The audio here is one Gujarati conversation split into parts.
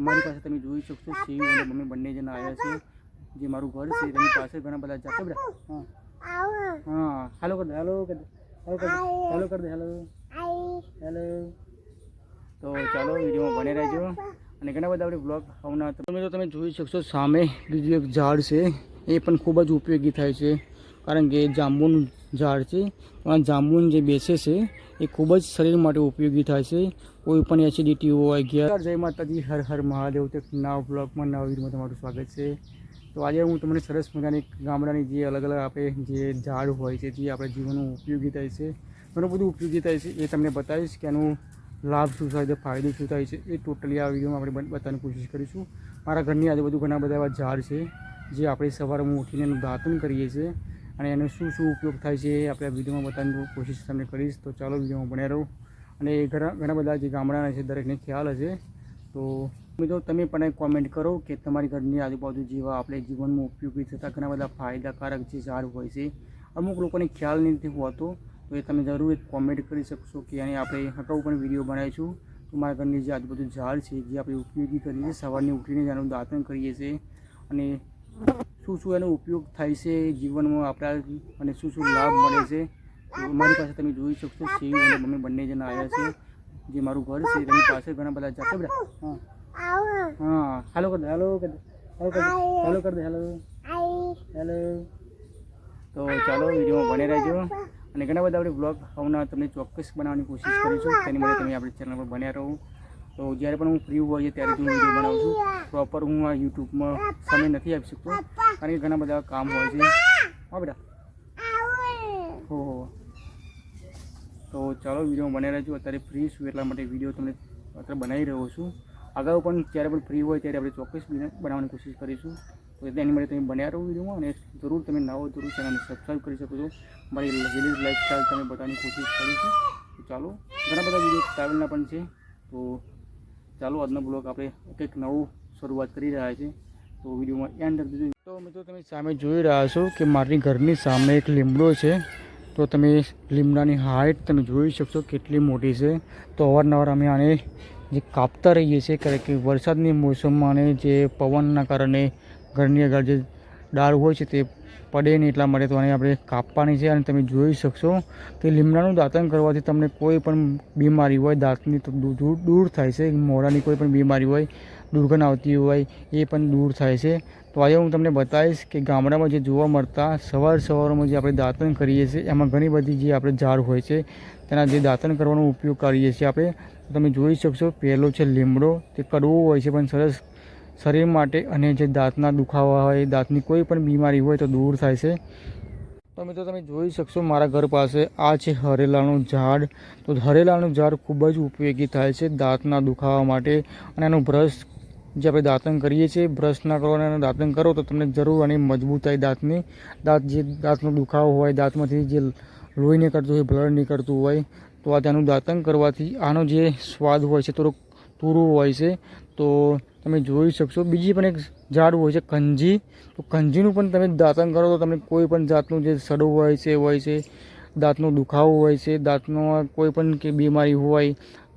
મારી પાસે તમે જોઈ શકશો શિવ અને મમ્મી બંને જણા આવ્યા છે. જે મારું ઘર છે તેની પાસે ઘણા બધા જાતે બધા હા. હા. હાલો કર દે હાલો કર દે હાલો કર દે હાલો કર દે હાલો હેલો તો ચાલો, વિડીયોમાં બને રહેજો. અને ઘણા બધા આપણે બ્લોગ આવના તમે તો તમે જોઈ શકશો, સામે બીજું એક ઝાડ છે. એ પણ ખૂબ જ ઉપયોગી થાય છે. કારણ કે જાંબુનું ઝાડ છે. આ જાંબુન જે બેસે છે, એ ખૂબ જ શરીર માટે ઉપયોગી થાય છે. કોઈ પણ એસિડિટી હોય ગયા જય માતાજી, હર હર મહાદેવ તે નવા બ્લોગમાં નવા વિડીયોમાં તમારું સ્વાગત છે. તો આજે હું તમને સરસ મજાની ગામડાની જે અલગ અલગ આપણે જે ઝાડ હોય છે, જે આપણા જીવનનું ઉપયોગી થાય છે, ઘણું બધું ઉપયોગી થાય છે, એ તમને બતાવીશ કે એનું લાભ શું થાય છે, ફાયદો શું થાય છે, એ ટોટલી આ વિડીયોમાં આપણે બતાવવાની કોશિશ કરીશું. મારા ઘરની આજુબાજુ ઘણા બધા એવા ઝાડ છે, જે આપણે સવારમાં ઉઠીને એનું દાંતન કરીએ છીએ. અને એનો શું શું ઉપયોગ થાય છે આપણે વિડીયોમાં બતાવવાની કોશિશ તમને કરીશ. તો ચાલો વિડીયોમાં બન્યા રહો. અને ઘણા ઘણા બધા જે ગામડાના છે, દરેકને ખ્યાલ હશે. તો મિત્રો, તમે પણ કોમેન્ટ કરો કે તમારી ઘરની આજુબાજુ જેવા આપણે જીવનમાં ઉપયોગી થતા ઘણા બધા ફાયદાકારક જે ઝાડ હોય છે, અમુક લોકોને ખ્યાલ નથી હોતો, તો એ તમે જરૂર એક કોમેન્ટ કરી શકશો કે અને આપણે અગાઉ પણ વીડિયો બનાવીશું મારા ઘરની જે આજુબાજુ ઝાડ છે, જે આપણે ઉપયોગી કરીએ છીએ, સવારની ઉઠીને જાણનું દાતણ કરીએ છીએ. અને શું શું એનો ઉપયોગ થાય છે જીવનમાં આપણા અને શું શું લાભ મળે છે? અમારી મારી પાસે તમે જોઈ શકશો શિવ અને મમ્મી બંને જણા આવ્યા છે. જે મારું ઘર છે તેની પાસે ઘણા બધા જાતે બધા હા. હા. હાલો કર દે હાલો કર દે હાલો કર દે હાલો હાલો તો ચાલો, વિડીયોમાં બને રહેજો. અને ઘણા બધા આપણે બ્લોગ આવના તમને ચોક્કસ બનાવવાની કોશિશ કરીશું. તેની માટે તમે આપણી ચેનલ પર બન્યા રહો. તો જ્યારે પણ હું ફ્રી હોય ત્યારે હું વીડિયો બનાવું છું. પ્રોપર હું આ યુટ્યુબમાં સમય નથી આપી શકતો. કારણ કે ઘણા બધા કામ હોય છે. હા, બેટા? હો હો તો ચાલો વીડિયો બનાવી રહ્યો છું અત્યારે ફ્રી છું એટલા માટે વીડિયો તમને અત્યારે બનાવી રહ્યો છું. અગાઉ પણ જ્યારે પણ ફ્રી હોય ત્યારે આપણે ચોક્કસ બનાવવાની કોશિશ કરીશું. તો એની માટે તમે બન્યા રહો વિડીયોમાં અને જરૂર તમે નવો જરૂર ચેનલને સબસ્ક્રાઈબ કરી શકો છો. મારી વિલેજ લાઈફસ્ટાઈલ તમે બતાવવાની કોશિશ કરીશું. તો ચાલો, ઘણા બધા વીડિયો ટ્રાવેલના પણ છે. તો ચાલો, આજનો બ્લોગ આપણે કંઈક નવું શરૂઆત કરી રહ્યા છીએ. તો વિડીયોમાં એન્ડ કરી દીધું. તો મિત્રો, તમે સામે જોઈ રહ્યા છો કે મારી ઘરની સામે એક લીમડો છે. તો તમે લીમડાની હાઇટ તમે જોઈ શકશો કેટલી મોટી છે. તો અવારનવાર અમે આને જે કાપતા રહીએ છીએ, કારણ કે વરસાદની મોસમમાં અને જે પવનના કારણે ઘરની આગળ જે ડાળ હોય છે તે પડે નહીં એટલા માટે તો આને આપણે કાપવાની છે અને તમે જોઈ શકશો કે લીમડાનું દાંતન કરવાથી તમને કોઈ પણ બીમારી હોય, દાંતની તો દૂર, દૂર- થાય છે. મોઢાની કોઈ પણ બીમારી હોય, દુર્ગંધ આવતી હોય, એ પણ દૂર થાય છે. તો આજે હું તમને બતાવીશ કે ગામડામાં જે જોવા મળતા સવાર સવારમાં જે આપણે દાંતન કરીએ છીએ, એમાં ઘણી બધી જે આપણે ઝાડ હોય છે, તેના જે દાંતન કરવાનો ઉપયોગ કરીએ છીએ આપણે. તમે જોઈ શકશો, પહેલો છે લીમડો, તે કડવો હોય છે પણ સરસ શરીર માટે અને જે દાંતના દુખાવા હોય, દાંતની કોઈ પણ બીમારી હોય તો દૂર થાય છે. તો મિત્રો તમે જોઈ શકશો મારા ઘર પાસે આ છે હરેલાનું ઝાડ. તો હરેલાનું ઝાડ ખૂબ જ ઉપયોગી થાય છે દાંતના દુખાવા માટે. અને એનું બ્રશ જે આપણે દાંતન કરીએ છીએ, બ્રશ ના કરો અને એનું કરો તો તમને જરૂર આની મજબૂતાઈ દાંતની. દાંત જે દાંતનો દુખાવો હોય, દાંતમાંથી જે લોહી નીકળતું હોય, બ્લડ નીકળતું હોય, તો આ તેનું દાંતન કરવાથી આનો જે સ્વાદ હોય છે, થોડોક તુરું હોય છે તો તમે જોઈ શકશો. બીજી પણ એક ઝાડ હોય છે, કંજી. તો કંજીનું પણ તમે દાંતન કરો તો તમને કોઈ પણ જાતનું જે સડો હોય છે હોય છે. દાંતનો દુખાવો હોય છે, દાંતનો કોઈ પણ કે બીમારી હોય,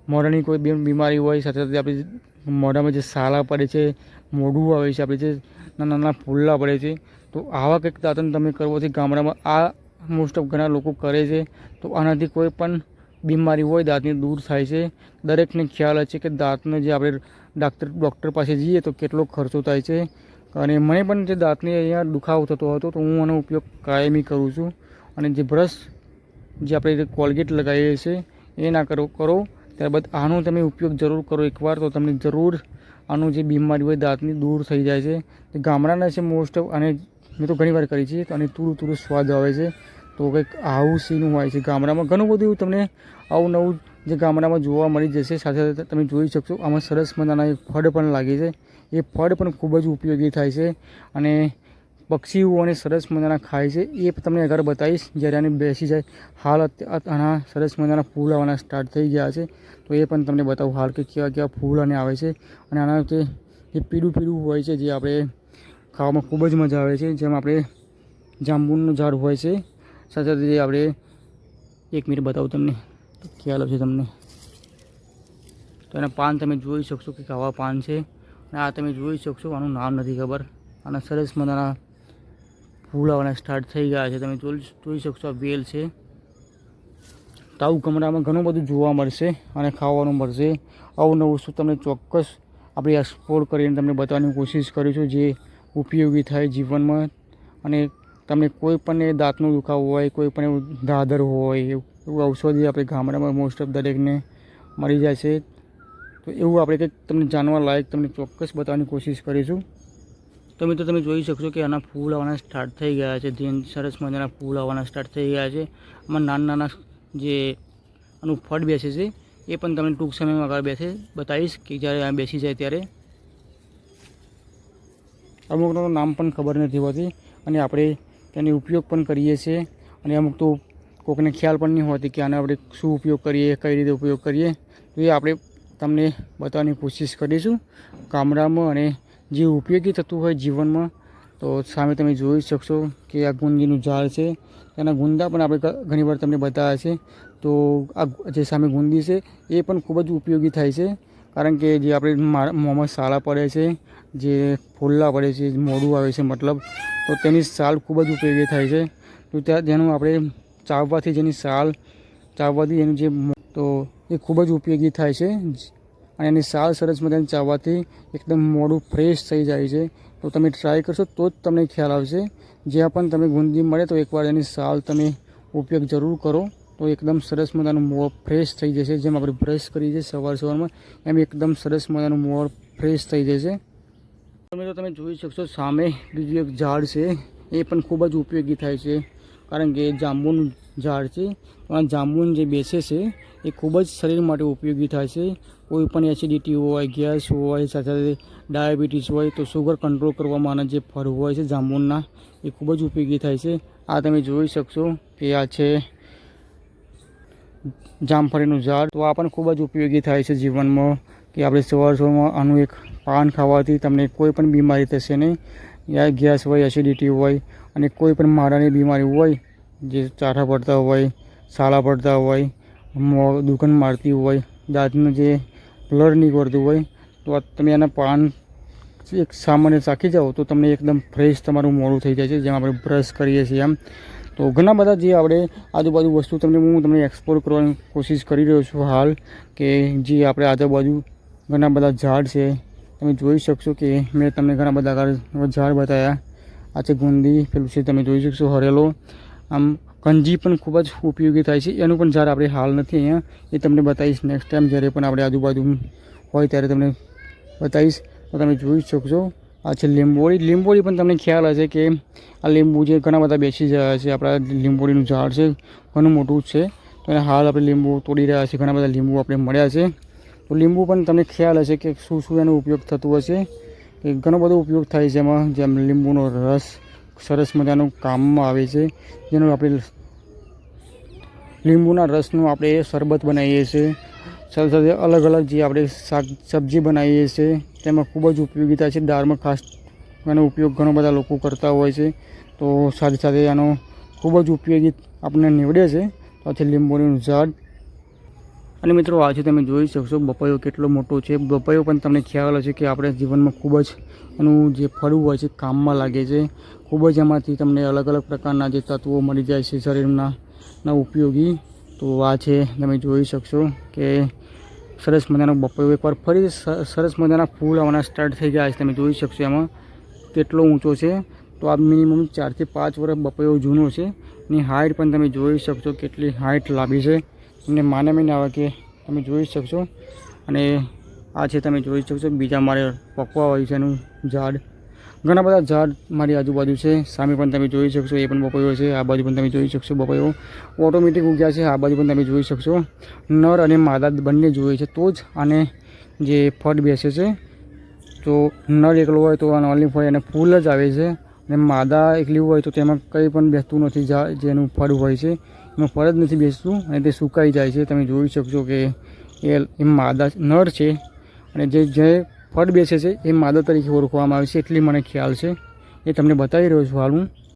મોઢાની કોઈ બીમારી હોય, સાથે સાથે આપણે મોઢામાં જે સાલા પડે છે, મોઢું આવે છે, આપણે જે નાના નાના ફૂલ્લા પડે છે. તો આવા કંઈક દાંતન તમે કરવાથી ગામડામાં આ મોસ્ટ ઓફ ઘણા લોકો કરે છે. તો આનાથી કોઈ પણ બીમારી હોય, દાંતની દૂર થાય છે. દરેકને ખ્યાલ છે કે દાંતને જે આપણે ડાક્ટર, ડૉક્ટર પાસે જઈએ તો કેટલો ખર્ચો થાય છે. અને મને પણ જે દાંતની અહીંયા દુખાવો થતો હતો, તો હું આનો ઉપયોગ કાયમી કરું છું. અને જે બ્રશ જે આપણે કોલગેટ લગાવીએ છીએ એ ના કરો કરો. ત્યારબાદ આનો તમે ઉપયોગ જરૂર કરો એકવાર, તો તમને જરૂર આનું જે બીમારી હોય દાંતની દૂર થઈ જાય છે. ગામડાના છે મોસ્ટ ઓફ અને મેં તો ઘણી વાર કરી છે અને તુરુ તુરુ સ્વાદ આવે છે. તો કંઈક આવું સીનું હોય છે ગામડામાં. ઘણું બધું તમને આવું નવું જે ગામડામાં જોવા મળી જશે, સાથે સાથે તમે જોઈ શકશો, આમાં સરસ મજાના ફળ પણ લાગે છે. એ ફળ પણ ખૂબ જ ઉપયોગી થાય છે અને પક્ષીઓ અને સરસ મજાના ખાય છે. એ તમને આગળ બતાવીશ, જ્યારે આને બેસી જાય, હાલ આના સરસ મજાના ફૂલ આવવાના સ્ટાર્ટ થઈ ગયા છે. તો એ પણ તમને બતાવું હાલ કે કેવા કેવા ફૂલ અને આવે છે અને આના જે પીળું પીળું હોય છે, જે આપણે ખાવામાં ખૂબ જ મજા આવે છે, જેમ આપણે જાંબુનું ઝાડ હોય છે. સાથે સાથે આપણે, એક મિનિટ બતાવું તમને. ખ્યાલ આવશે તમને. તો એના પાન તમે જોઈ શકશો કે આવા પાન છે. અને આ તમે જોઈ શકશો, આનું નામ નથી ખબર. અને સરસ મજાના ફૂલ આવવાના સ્ટાર્ટ થઈ ગયા છે. તમે જોઈ શકશો આ વેલ છે. તો આવું ગામડામાં ઘણું બધું જોવા મળશે અને ખાવાનું મળશે. આવું નવું વસ્તુ તમને ચોક્કસ આપણે એક્સપ્લોર કરીને તમને બતાવવાની કોશિશ કરીશું જે ઉપયોગી થાય જીવનમાં. અને તમને કોઈ પણ દાંતનો દુખાવો હોય, કોઈ પણ એવું દાદર હોય એવું ઔષધિ આપણે ગામડામાં મોસ્ટ ઓફ દરેકને મળી જાય છે. તો એવું આપણે કંઈક તમને જાણવા લાયક તમને ચોક્કસ બતાવવાની કોશિશ કરીશું. તો મિત્રો તમે જોઈ શકશો કે આના ફૂલ આવવાના સ્ટાર્ટ થઈ ગયા છે. જે સરસ મજાના ફૂલ આવવાના સ્ટાર્ટ થઈ ગયા છે. આમાં નાના નાના જે આનું ફળ બેસે છે, એ પણ તમને ટૂંક સમયમાં આગળ બેસે. બતાવીશ કે જ્યારે આ બેસી જાય ત્યારે. અમુકનું નામ પણ ખબર નથી હોતી. અને આપણે તેનો ઉપયોગ પણ કરીએ છીએ. અને અમુક તો કોઈકને ખ્યાલ પણ નહીં હોતી કે આનો આપણે શું ઉપયોગ કરીએ, કઈ રીતે ઉપયોગ કરીએ. તો એ આપણે તમને બતાવવાની કોશિશ કરીશું. ગામડામાં અને જે ઉપયોગી થતું હોય જીવનમાં, તો સામે તમે જોઈ શકશો કે આ ગુંદીનું ઝાડ છે. તેના ગુંદા પણ આપણે ઘણીવાર તમને બતાવ્યા છે. તો આ જે સામે ગુંદી છે, એ પણ ખૂબ જ ઉપયોગી થાય છે. કારણ કે જે આપણે મોંમાં સાલા પડે છે, જે ફોલ્લા પડે છે, મોડું આવે છે મતલબ, તો તેની સાલ ખૂબ જ ઉપયોગી થાય છે. તો ત્યાં, જેનું આપણે ચાવવાથી જેની સાલ ચાવવાથી એનું જે તો એ ખૂબ જ ઉપયોગી થાય છે. અને એની સાલ સરસ મજાની ચાવવાથી એકદમ મોડું ફ્રેશ થઈ જાય છે. તો તમે ટ્રાય કરશો તો જ તમને ખ્યાલ આવશે. જ્યાં પણ તમે ગુંદી મળે તો એકવાર એની સાલ તમે ઉપયોગ જરૂર કરો. તો એકદમ સરસ મજાનું મોર ફ્રેશ થઈ જશે. જેમ આપણે બ્રશ કરીએ છીએ સવાર સવારમાં, એમ એકદમ સરસ મજાનું મોર ફ્રેશ થઈ જશે. તમે તો તમે જોઈ શકશો સામે બીજું એક ઝાડ છે. એ પણ ખૂબ જ ઉપયોગી થાય છે. કારણ કે જાંબુનું ઝાડ છે. આ જાંબુન જે બેસે છે, એ ખૂબ જ શરીર માટે ઉપયોગી થાય છે. કોઈ પણ એસિડિટી હોય ગેસ હોય, સાથે સાથે ડાયાબિટીસ હોય, તો સુગર કંટ્રોલ કરવામાં જે ફળ હોય છે જાંબુનના એ ખૂબ જ ઉપયોગી થાય છે. આ તમે જોઈ શકશો કે આ છે જામફળીનું ઝાડ. તો આ પણ ખૂબ જ ઉપયોગી થાય છે જીવનમાં, કે આપણે સવાર સવારમાં આનું એક પાન ખાવાથી તમને કોઈ પણ બીમારી થશે નહીં. યા ગેસ હોય એસિડિટી હોય અને કોઈ પણ મારાની બીમારી હોય, જે ચાઠા પડતા હોય સાલા પડતા હોય દુકાન મારતી હોય, દાંતનું જે બ્લડ નીકળતું હોય, તો તમે એના પાન એક સામાન્ય ચાખી જાઓ તો તમને એકદમ ફ્રેશ તમારું મોડું થઈ જાય છે, જેમ આપણે બ્રશ કરીએ છીએ એમ. તો ઘણા બધા જે આપણે આજુબાજુ વસ્તુ તમને હું તમને એક્સપ્લોર કરવાની કોશિશ કરી રહ્યો છું હાલ, કે જે આપણે આજુબાજુ ઘણા બધા ઝાડ છે તમે જોઈ શકશો કે મેં તમને ઘણા બધા ઝાડ બતાવ્યા આ છે ગુંદી, પેલું છે તમે જોઈ શકશો હરેલો. આમ કંજી પણ ખૂબ જ ઉપયોગી થાય છે. એનું પણ ઝાડ આપણે હાલ નથી અહીંયા. એ તમને બતાવીશ નેક્સ્ટ ટાઈમ જ્યારે પણ આપણે આજુબાજુ હોય ત્યારે તમને બતાવીશ. તો તમે જોઈ શકશો. આ છે લીંબોળી. લીંબોળી પણ તમને ખ્યાલ હશે કે આ લીંબુ જે ઘણા બધા બેસી રહ્યા છે. આપણા લીંબોળીનું ઝાડ છે. ઘણું મોટું છે. તો હાલ આપણે લીંબુ તોડી રહ્યા છીએ ઘણા બધા લીંબુ આપણે મળ્યા છે. તો લીંબુ પણ તમને ખ્યાલ હશે કે શું શું એનો ઉપયોગ થતો હશે. કે ઘણો બધો ઉપયોગ થાય છે એમાં, જેમ લીંબુનો રસ, સરસ મજાનું કામમાં આવે છે. જેનું આપણે લીંબુના રસનું આપણે શરબત બનાવીએ છીએ. સાથે સાથે અલગ અલગ જે આપણે શાક સબ્જી બનાવીએ છીએ, તેમાં ખૂબ જ ઉપયોગીતા છે. દાળમાં ખાસ એનો ઉપયોગ ઘણો બધા લોકો કરતા હોય છે. તો સાથે સાથે એનો ખૂબ જ ઉપયોગી આપણને નીવડે છે. તો લીંબુનું ઝાડ અને મિત્રો આજે તમે જોઈ શકશો બપૈયો કેટલો મોટો છે. બપૈયો પણ તમને ખ્યાલ હશે કે આપણે જીવનમાં ખૂબ જ એનું જે ફળવું હોય છે કામમાં લાગે છે. ખૂબ જ એમાંથી તમને અલગ અલગ પ્રકારના જે તત્વો મળી જાય છે શરીરના ના ઉપયોગી. તો આ છે તમે જોઈ શકશો કે સરસ મજાનો બપૈયો. એકવાર ફરી સરસ મજાના ફૂલ આવવાના સ્ટાર્ટ થઈ ગયા છે તમે જોઈ શકશો એમાં. કેટલો ઊંચો છે. તો આ મિનિમમ ચારથી પાંચ વર્ષ બપૈયો જૂનો છે. એની હાઇટ પણ તમે જોઈ શકશો કેટલી હાઇટ લાંબી છે. તમને માને નહીં આવે કે તમે જોઈ શકશો. અને આ છે તમે જોઈ શકશો. બીજા મારે પકવા હોય છે એનું ઝાડ. ઘણા બધા ઝાડ મારી આજુબાજુ છે. સામે પણ તમે જોઈ શકશો. એ પણ બપોયો છે. આ બાજુ પણ તમે જોઈ શકશો બપોયો. ઓટોમેટિક ઉગ્યા છે. આ બાજુ પણ તમે જોઈ શકશો. નર અને માદા બંને જોઈએ છે. તો જ આને જે ફળ બેસે છે, તો નર એકલો હોય તો ઓનલી ફળ એને ફૂલ જ આવે છે. અને માદા એકલી હોય તો તેમાં કંઈ પણ બેસતું નથી. જેનું ફળ હોય છે. એમાં પર જ નથી બેસતું અને તે સુકાઈ જાય છે. તમે જોઈ શકશો કે એ એ માદા નર છે અને જે જે ફળ બેસે છે એ માદા તરીકે ઓળખવામાં આવે છે. એટલી મને ખ્યાલ છે. એ તમને બતાવી રહ્યો છું હાલ હું.